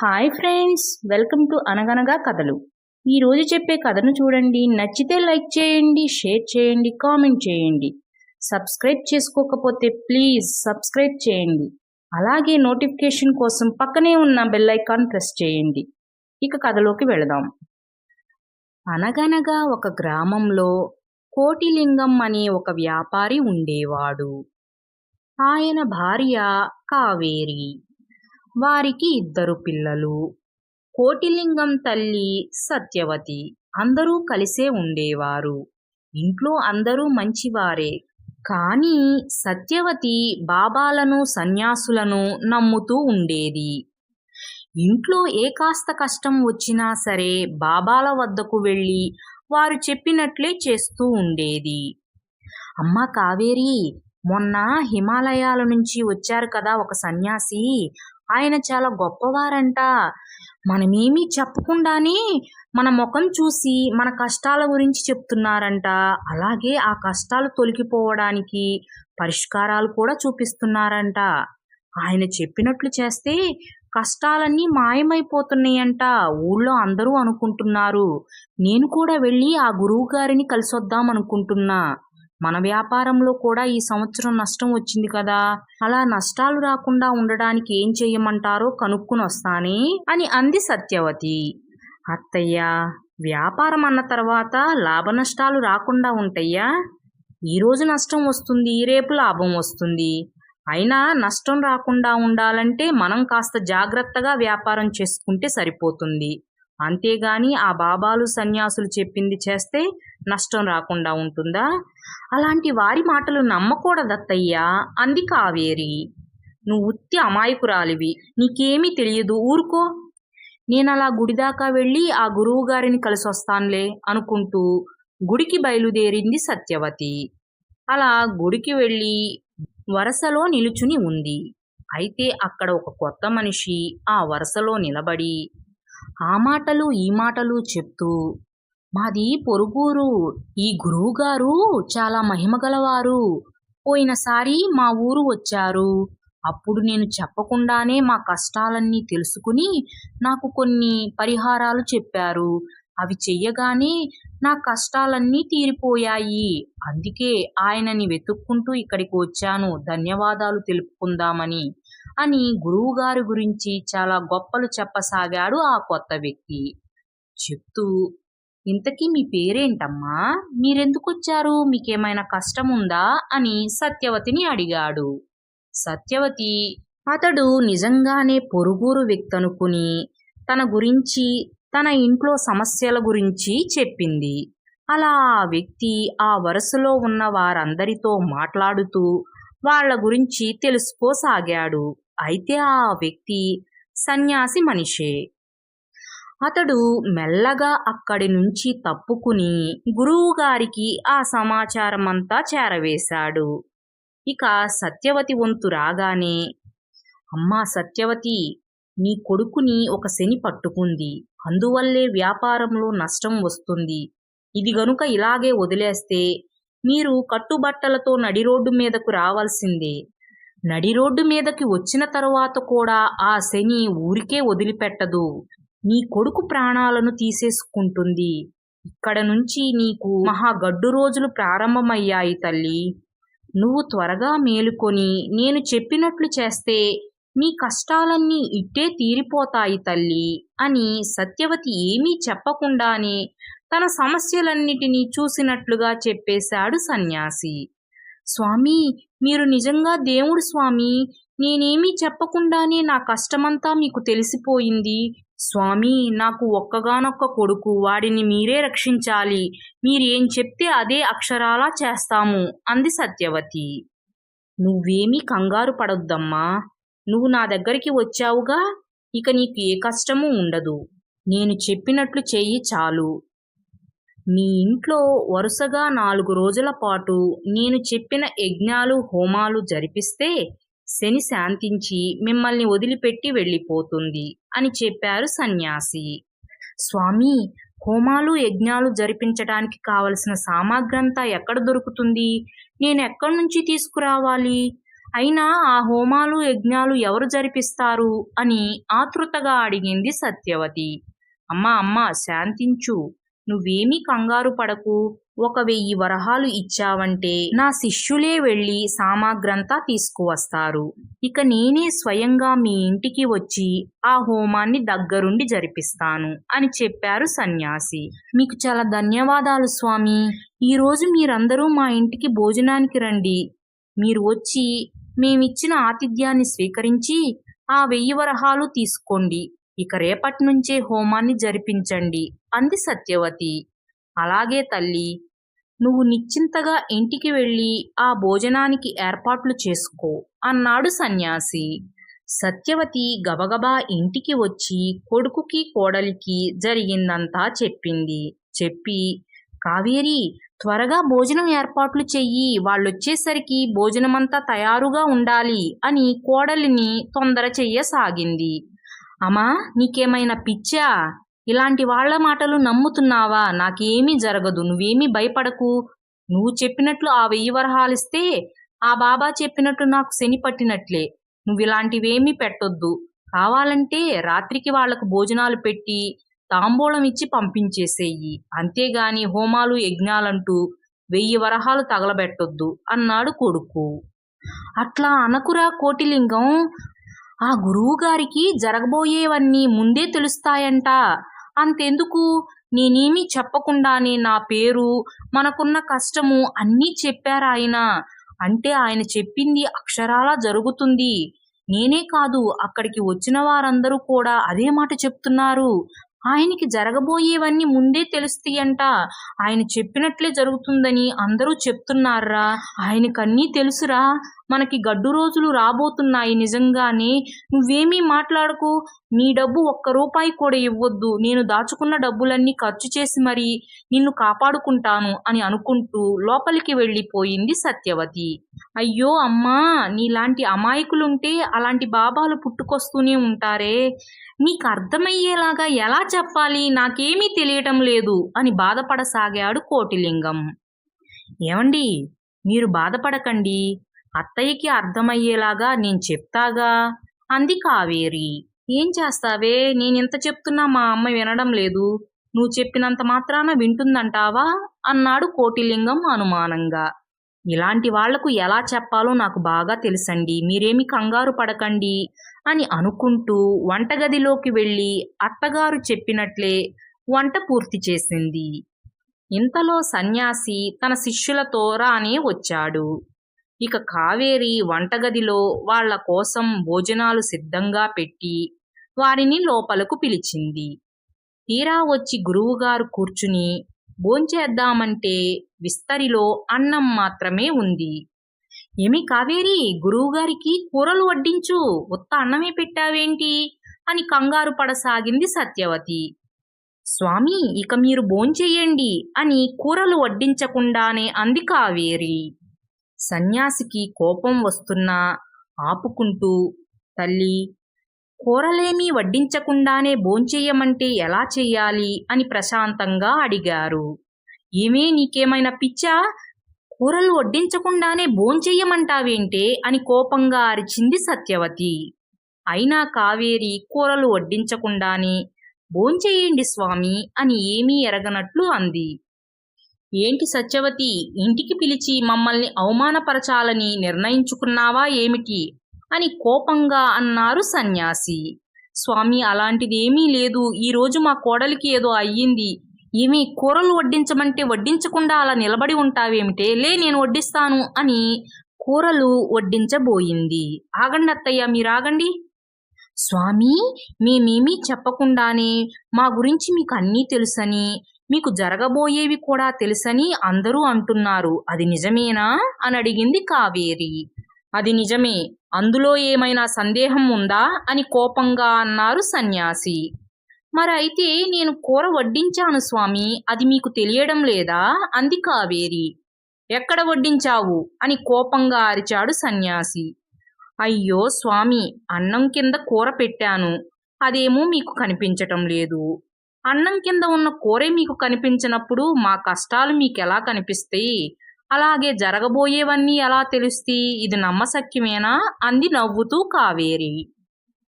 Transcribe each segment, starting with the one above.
Hi friends welcome to అనగనగా కథలు ఈరోజు చెప్పే కథను చూడండి. నచ్చితే లైక్ చేయండి షేర్ చేయండి కామెంట్ చేయండి. సబ్స్క్రైబ్ చేసుకోకపోతే ప్లీజ్ సబ్స్క్రైబ్ చేయండి. అలాగే నోటిఫికేషన్ కోసం పక్కనే ఉన్న బెల్ ఐకాన్ ప్రెస్ చేయండి. ఇక కథలోకి వెళదాం. అనగనగా ఒక గ్రామంలో కోటిలింగం అనే ఒక వ్యాపారి ఉండేవాడు. ఆయన భార్య కావేరి. వారికి ఇద్దరు పిల్లలు. కోటిలింగం తల్లి సత్యవతి అందరూ కలిసే ఉండేవారు. ఇంట్లో అందరూ మంచివారే. కానీ సత్యవతి బాబాలను సన్యాసులను నమ్ముతూ ఉండేది. ఇంట్లో ఏ కాస్త కష్టం వచ్చినా సరే బాబాల వద్దకు వెళ్ళి వారు చెప్పినట్లే చేస్తూ ఉండేది. అమ్మ కావేరి మొన్న హిమాలయాల నుంచి వచ్చారు కదా ఒక సన్యాసి ఆయన చాలా గొప్పవారంట. మనమేమీ చెప్పకుండానే మన ముఖం చూసి మన కష్టాల గురించి చెప్తున్నారంట. అలాగే ఆ కష్టాలు తొలగిపోవడానికి పరిష్కారాలు కూడా చూపిస్తున్నారంట. ఆయన చెప్పినట్లు చేస్తే కష్టాలన్నీ మాయమైపోతున్నాయంట. ఊళ్ళో అందరూ అనుకుంటున్నారు. నేను కూడా వెళ్ళి ఆ గురువు గారిని కలిసొద్దాం అనుకుంటున్నా మన వ్యాపారంలో కూడా ఈ సంవత్సరం నష్టం వచ్చింది కదా. అలా నష్టాలు రాకుండా ఉండడానికి ఏం చెయ్యమంటారో కనుక్కుని వస్తానే అని అంది సత్యవతి. అత్తయ్య వ్యాపారం అన్న తర్వాత లాభ నష్టాలు రాకుండా ఉంటాయ్యా? ఈరోజు నష్టం వస్తుంది రేపు లాభం వస్తుంది. అయినా నష్టం రాకుండా ఉండాలంటే మనం కాస్త జాగ్రత్తగా వ్యాపారం చేసుకుంటే సరిపోతుంది. అంతేగాని ఆ బాబాలు సన్యాసులు చెప్పింది చేస్తే నష్టం రాకుండా ఉంటుందా? అలాంటి వారి మాటలు నమ్మకూడదత్తయ్యా అంది కావేరి. నువ్వు ఉత్తి అమాయకురాలివి. నీకేమీ తెలియదు. ఊరుకో. నేను అలా గుడిదాకా వెళ్ళి ఆ గురువు గారిని కలిసి వస్తానులే అనుకుంటూ గుడికి బయలుదేరింది సత్యవతి. అలా గుడికి వెళ్ళి వరసలో నిలుచుని ఉంది. అయితే అక్కడ ఒక కొత్త మనిషి ఆ వరసలో నిలబడి ఆ మాటలు ఈ మాటలు చెప్తూ మాది పొరుగురు. ఈ గురువుగారు చాలా మహిమగలవారు పోయినసారి మా ఊరు వచ్చారు. అప్పుడు నేను చెప్పకుండానే మా కష్టాలన్నీ తెలుసుకుని నాకు కొన్ని పరిహారాలు చెప్పారు. అవి చెయ్యగానే నా కష్టాలన్నీ తీరిపోయాయి. అందుకే ఆయనని వెతుక్కుంటూ ఇక్కడికి వచ్చాను. ధన్యవాదాలు తెలుపుకుందామని. అని గురువుగారి గురించి చాలా గొప్పలు చెప్పసాగాడు ఆ కొత్త వ్యక్తి. చెప్తూ ఇంతకీ మీ పేరేంటమ్మా? మీరెందుకొచ్చారు? మీకేమైనా కష్టం ఉందా అని సత్యవతిని అడిగాడు. సత్యవతి అతడు నిజంగానే పొరుగురు వ్యక్తి అనుకుని తన గురించి తన ఇంట్లో సమస్యల గురించి చెప్పింది. అలా ఆ వ్యక్తి ఆ వరుసలో ఉన్న వారందరితో మాట్లాడుతూ వాళ్ళ గురించి తెలుసుకోసాగాడు. అయితే ఆ వ్యక్తి సన్యాసి మనిషే. అతడు మెల్లగా అక్కడి నుంచి తప్పుకుని గురువుగారికి ఆ సమాచారం అంతా చేరవేశాడు. ఇక సత్యవతి వంతు రాగానే అమ్మా సత్యవతి నీ కొడుకుని ఒక శని పట్టుకుంది. అందువల్లే వ్యాపారంలో నష్టం వస్తుంది. ఇది గనుక ఇలాగే వదిలేస్తే మీరు కట్టుబట్టలతో నడి రోడ్డు మీదకు రావాల్సిందే. నడి రోడ్డు మీదకి వచ్చిన తరువాత కూడా ఆ శని ఊరికే వదిలిపెట్టదు. నీ కొడుకు ప్రాణాలను తీసేసుకుంటుంది. ఇక్కడ నుంచి నీకు మహా గడ్డు రోజులు ప్రారంభమయ్యాయి తల్లి. నువ్వు త్వరగా మేలుకొని నేను చెప్పినట్లు చేస్తే నీ కష్టాలన్నీ ఇట్టే తీరిపోతాయి తల్లి అని సత్యవతి ఏమీ చెప్పకుండానే తన సమస్యలన్నిటినీ చూసినట్లుగా చెప్పేశాడు సన్యాసి. స్వామి మీరు నిజంగా దేవుడు స్వామి నేనేమీ చెప్పకుండానే నా కష్టమంతా మీకు తెలిసిపోయింది. స్వామి నాకు ఒక్కగానొక్క కొడుకు వాడిని మీరే రక్షించాలి. మీరేం చెప్తే అదే అక్షరాలా చేస్తాము అంది సత్యవతి. నువ్వేమీ కంగారు పడొద్దమ్మా. నువ్వు నా దగ్గరికి వచ్చావుగా ఇక నీకు ఏ కష్టమూ ఉండదు. నేను చెప్పినట్లు చెయ్యి చాలు. మీ ఇంట్లో వరుసగా నాలుగు రోజుల పాటు నేను చెప్పిన యజ్ఞాలు హోమాలు జరిపిస్తే శని శాంతించి మిమ్మల్ని వదిలిపెట్టి వెళ్ళిపోతుంది అని చెప్పారు సన్యాసి. స్వామి హోమాలు యజ్ఞాలు జరిపించడానికి కావలసిన సామాగ్రంతా ఎక్కడ దొరుకుతుంది? నేను ఎక్కడి నుంచి తీసుకురావాలి? అయినా ఆ హోమాలు యజ్ఞాలు ఎవరు జరిపిస్తారు? అని ఆతృతగా అడిగింది సత్యవతి. అమ్మా అమ్మా శాంతించు. నువ్వేమీ కంగారు పడకు. ఒక వెయ్యి వరహాలు ఇచ్చావంటే నా శిష్యులే వెళ్ళి సామాగ్రంతా తీసుకువస్తారు. ఇక నేనే స్వయంగా మీ ఇంటికి వచ్చి ఆ హోమాన్ని దగ్గరుండి జరిపిస్తాను అని చెప్పారు సన్యాసి. మీకు చాలా ధన్యవాదాలు స్వామి. ఈరోజు మీరందరూ మా ఇంటికి భోజనానికి రండి. మీరు వచ్చి మేమిచ్చిన ఆతిథ్యాన్ని స్వీకరించి ఆ వెయ్యి వరహాలు తీసుకోండి. ఇక రేపటి నుంచే హోమాన్ని జరిపించండి అంది సత్యవతి. అలాగే తల్లి నువ్వు నిశ్చింతగా ఇంటికి వెళ్ళి ఆ భోజనానికి ఏర్పాట్లు చేసుకో అన్నాడు సన్యాసి. సత్యవతి గబగబా ఇంటికి వచ్చి కొడుకుకి కోడలికి జరిగిందంతా చెప్పింది. చెప్పి కావేరి త్వరగా భోజనం ఏర్పాట్లు చెయ్యి వాళ్ళొచ్చేసరికి భోజనమంతా తయారుగా ఉండాలి అని కోడలిని తొందర చెయ్యసాగింది అమ్మా నీకేమైనా పిచ్చా? ఇలాంటి వాళ్ళ మాటలు నమ్ముతున్నావా? నాకేమీ జరగదు నువ్వేమీ భయపడకు. నువ్వు చెప్పినట్లు ఆ వెయ్యి వరహాలిస్తే ఆ బాబా చెప్పినట్టు నాకు శని పట్టినట్లే. నువ్వు ఇలాంటివేమీ పెట్టొద్దు. కావాలంటే రాత్రికి వాళ్ళకు భోజనాలు పెట్టి తాంబూలం ఇచ్చి పంపించేసేయి. అంతేగాని హోమాలు యజ్ఞాలంటూ వెయ్యి వరహాలు తగలబెట్టొద్దు అన్నాడు కొడుకు. అట్లా అనకురా కోటిలింగం. ఆ గురువు గారికి జరగబోయేవన్నీ ముందే తెలుస్తాయంట. అంతెందుకు? నేనేమీ చెప్పకుండానే నా పేరు మనకున్న కష్టము అన్నీ చెప్పారాయన అంటే ఆయన చెప్పింది అక్షరాలా జరుగుతుంది. నేనే కాదు అక్కడికి వచ్చిన వారందరూ కూడా అదే మాట చెప్తున్నారు. ఆయనకి జరగబోయేవన్నీ ముందే తెలుస్తాయంట. ఆయన చెప్పినట్లే జరుగుతుందని అందరూ చెప్తున్నారా? ఆయనకన్నీ తెలుసురా? మనకి గడ్డు రోజులు రాబోతున్నాయి నిజంగానే. నువ్వేమీ మాట్లాడకు. నీ డబ్బు ఒక్క రూపాయి కూడా ఇవ్వద్దు. నేను దాచుకున్న డబ్బులన్నీ ఖర్చు చేసి మరి నిన్ను కాపాడుకుంటాను అని అనుకుంటూ లోపలికి వెళ్ళిపోయింది సత్యవతి. అయ్యో అమ్మా! నీలాంటి అమాయకులుంటే అలాంటి బాబాలు పుట్టుకొస్తూనే ఉంటారే. నీకు అర్థమయ్యేలాగా ఎలా చెప్పాలి? నాకేమీ తెలియటం లేదు అని బాధపడసాగాడు కోటిలింగం. ఏమండి? మీరు బాధపడకండి. అత్తయ్యకి అర్థమయ్యేలాగా నేను చెప్తాగా? అంది కావేరి. ఏం చేస్తావే? నేనింత చెప్తున్నా మా అమ్మ వినడం లేదు. నువ్వు చెప్పినంత మాత్రాన వింటుందంటావా? అన్నాడు కోటిలింగం అనుమానంగా. ఇలాంటి వాళ్ళకు ఎలా చెప్పాలో నాకు బాగా తెలుసండి. మీరేమి కంగారు పడకండి అని అనుకుంటూ వంటగదిలోకి వెళ్ళి అత్తగారు చెప్పినట్లే వంట పూర్తి చేసింది. ఇంతలో సన్యాసి తన శిష్యులతో రానే వచ్చాడు. ఇక కావేరి వంటగదిలో వాళ్ళ కోసం భోజనాలు సిద్ధంగా పెట్టి వారిని లోపలకు పిలిచింది. తీరా వచ్చి గురువుగారు కూర్చుని భోంచేద్దామంటే విస్తరిలో అన్నం మాత్రమే ఉంది. ఏమి కావేరి గురువుగారికి కూరలు వడ్డించు ఉత్త అన్నమే పెట్టావేంటి? అని కంగారు పడసాగింది సత్యవతి. స్వామి ఇక మీరు భోంచెయ్యండి అని కూరలు వడ్డించకుండానే అంది కావేరి. సన్యాసికి కోపం వస్తున్నా ఆపుకుంటూ తల్లి కూరలేమీ వడ్డించకుండానే భోంచెయ్యమంటే ఎలా చెయ్యాలి? అని ప్రశాంతంగా అడిగారు. ఏమే నీకేమైనా పిచ్చా? కూరలు వడ్డించకుండానే భోంచెయ్యమంటావేంటే అని కోపంగా అరిచింది సత్యవతి. అయినా కావేరి కూరలు వడ్డించకుండానే భోంచెయ్యండి స్వామి అని ఏమీ ఎరగనట్లు అంది. ఏంటి సత్యవతి? ఇంటికి పిలిచి మమ్మల్ని అవమానపరచాలని నిర్ణయించుకున్నావా ఏమిటి? అని కోపంగా అన్నారు సన్యాసి. స్వామి అలాంటిదేమీ లేదు. ఈరోజు మా కోడలికి ఏదో అయ్యింది. ఏమీ కూరలు వడ్డించమంటే వడ్డించకుండా అలా నిలబడి ఉంటావేమిటే? లే నేను వడ్డిస్తాను అని కూరలు వడ్డించబోయింది. ఆగండి అత్తయ్య మీరాగండి. స్వామి మేమేమీ చెప్పకుండానే మా గురించి మీకు అన్నీ తెలుసని మీకు జరగబోయేవి కూడా తెలుసని అందరూ అంటున్నారు. అది నిజమేనా? అని అడిగింది కావేరి. అది నిజమే. అందులో ఏమైనా సందేహం ఉందా? అని కోపంగా అన్నారు సన్యాసి. మరి అయితే నేను కూర వడ్డించాను స్వామి. అది మీకు తెలియడం లేదా? అంది కావేరి. ఎక్కడ వడ్డించావు? అని కోపంగా అరిచాడు సన్యాసి. అయ్యో స్వామి అన్నం కింద కూర పెట్టాను. అదేమో మీకు కనిపించటం లేదు. అన్నం కింద ఉన్న కూరే మీకు కనిపించినప్పుడు మా కష్టాలు మీకెలా కనిపిస్తాయి? అలాగే జరగబోయేవన్నీ ఎలా తెలుస్తాయి? ఇది నమ్మశక్యమేనా? అంది నవ్వుతూ కావేరి.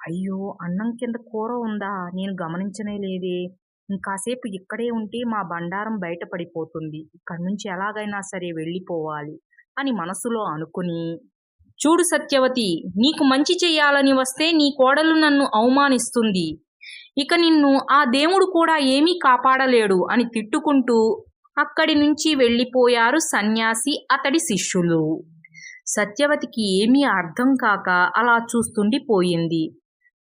అయ్యో అన్నం కింద కూర ఉందా? నేను గమనించనే లేదే. ఇంకాసేపు ఇక్కడే ఉంటే మా బండారం బయటపడిపోతుంది. ఇక్కడి నుంచి ఎలాగైనా సరే వెళ్ళిపోవాలి అని మనసులో అనుకుని. చూడు సత్యవతి నీకు మంచి చెయ్యాలని వస్తే నీ కోడలు నన్ను అవమానిస్తుంది. ఇక నిన్ను ఆ దేవుడు కూడా ఏమీ కాపాడలేడు అని తిట్టుకుంటూ అక్కడి నుంచి వెళ్ళిపోయారు సన్యాసి అతడి శిష్యులు. సత్యవతికి ఏమీ అర్థం కాక అలా చూస్తుండిపోయింది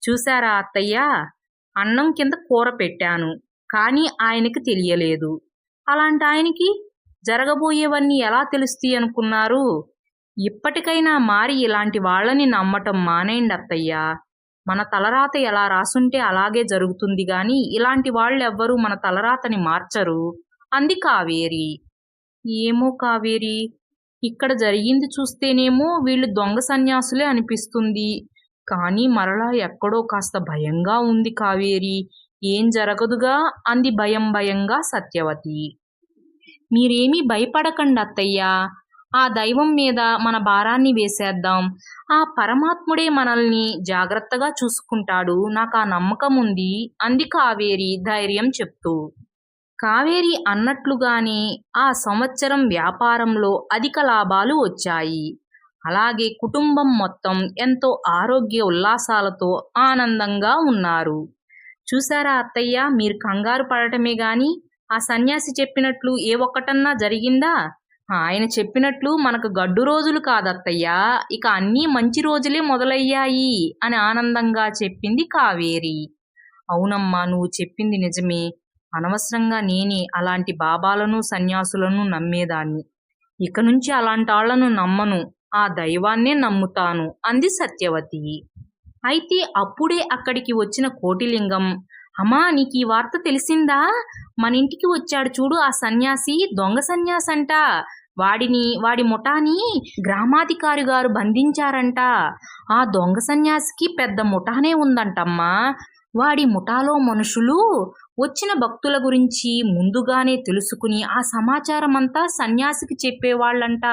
చూశారా అత్తయ్య? అన్నం కింద కూర పెట్టాను కానీ ఆయనకి తెలియలేదు. అలాంటి ఆయనకి జరగబోయేవన్నీ ఎలా తెలుస్తాయి అనుకున్నారు? ఇప్పటికైనా మారి ఇలాంటి వాళ్ళని నమ్మటం మానేయండి అత్తయ్య. మన తలరాత ఎలా రాసుంటే అలాగే జరుగుతుంది గాని ఇలాంటి వాళ్ళెవ్వరూ మన తలరాతని మార్చరు. అంది కావేరి. ఏమో కావేరి. ఇక్కడ జరిగింది చూస్తేనేమో వీళ్ళు దొంగ సన్యాసులే అనిపిస్తుంది. కానీ మరలా ఎక్కడో కాస్త భయంగా ఉంది కావేరి. ఏం జరగదుగా? అంది భయం భయంగా సత్యవతి. మీరేమీ భయపడకండి అత్తయ్యా. ఆ దైవం మీద మన భారాన్ని వేసేద్దాం. ఆ పరమాత్ముడే మనల్ని జాగ్రత్తగా చూసుకుంటాడు. నాకు ఆ నమ్మకం ఉంది. అంది కావేరి ధైర్యం చెప్తూ. కావేరి అన్నట్లుగానే ఆ సంవత్సరం వ్యాపారంలో అధిక లాభాలు వచ్చాయి. అలాగే కుటుంబం మొత్తం ఎంతో ఆరోగ్య ఉల్లాసాలతో ఆనందంగా ఉన్నారు. చూసారా అత్తయ్య? మీరు కంగారు పడటమే గాని ఆ సన్యాసి చెప్పినట్లు ఏ ఒక్కటన్నా జరిగిందా? ఆయన చెప్పినట్లు మనకు గడ్డు రోజులు కాదత్తయ్యా. ఇక అన్నీ మంచి రోజులే మొదలయ్యాయి అని ఆనందంగా చెప్పింది కావేరి. అవునమ్మా నువ్వు చెప్పింది నిజమే. అనవసరంగా నేనే అలాంటి బాబాలను సన్యాసులను నమ్మేదాన్ని. ఇక నుంచి అలాంటి నమ్మను. ఆ దైవాన్నే నమ్ముతాను అంది సత్యవతి. అయితే అప్పుడే అక్కడికి వచ్చిన కోటిలింగం అమ్మా నీకు ఈ వార్త తెలిసిందా? మన ఇంటికి వచ్చాడు చూడు ఆ సన్యాసి దొంగ సన్యాసి అంట వాడిని వాడి ముఠాని గ్రామాధికారి గారు బంధించారంట. ఆ దొంగ సన్యాసికి పెద్ద ముఠానే ఉందంటమ్మా. వాడి ముఠాలో మనుషులు వచ్చిన భక్తుల గురించి ముందుగానే తెలుసుకుని ఆ సమాచారం అంతా సన్యాసికి చెప్పేవాళ్ళంట.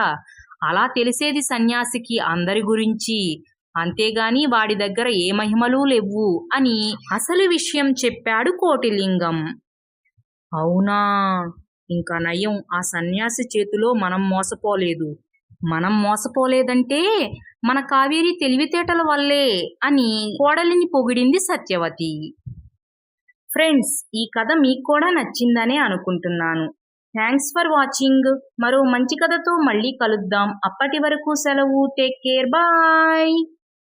అలా తెలిసేది సన్యాసికి అందరి గురించి. అంతేగాని వాడి దగ్గర ఏ మహిమలు లేవు అని అసలు విషయం చెప్పాడు కోటిలింగం. అవునా? ఇంకా నయం. ఆ సన్యాసి చేతిలో మనం మోసపోలేదు. మనం మోసపోలేదంటే మన కావేరి తెలివితేటల వల్లే అని కోడలిని పొగిడింది సత్యవతి. ఫ్రెండ్స్ ఈ కథ మీకు కూడా నచ్చిందనే అనుకుంటున్నాను. Thanks for watching. మరో మంచి కథతో మళ్ళీ కలుద్దాం. అప్పటి వరకు సెలవు. Take care. బాయ్.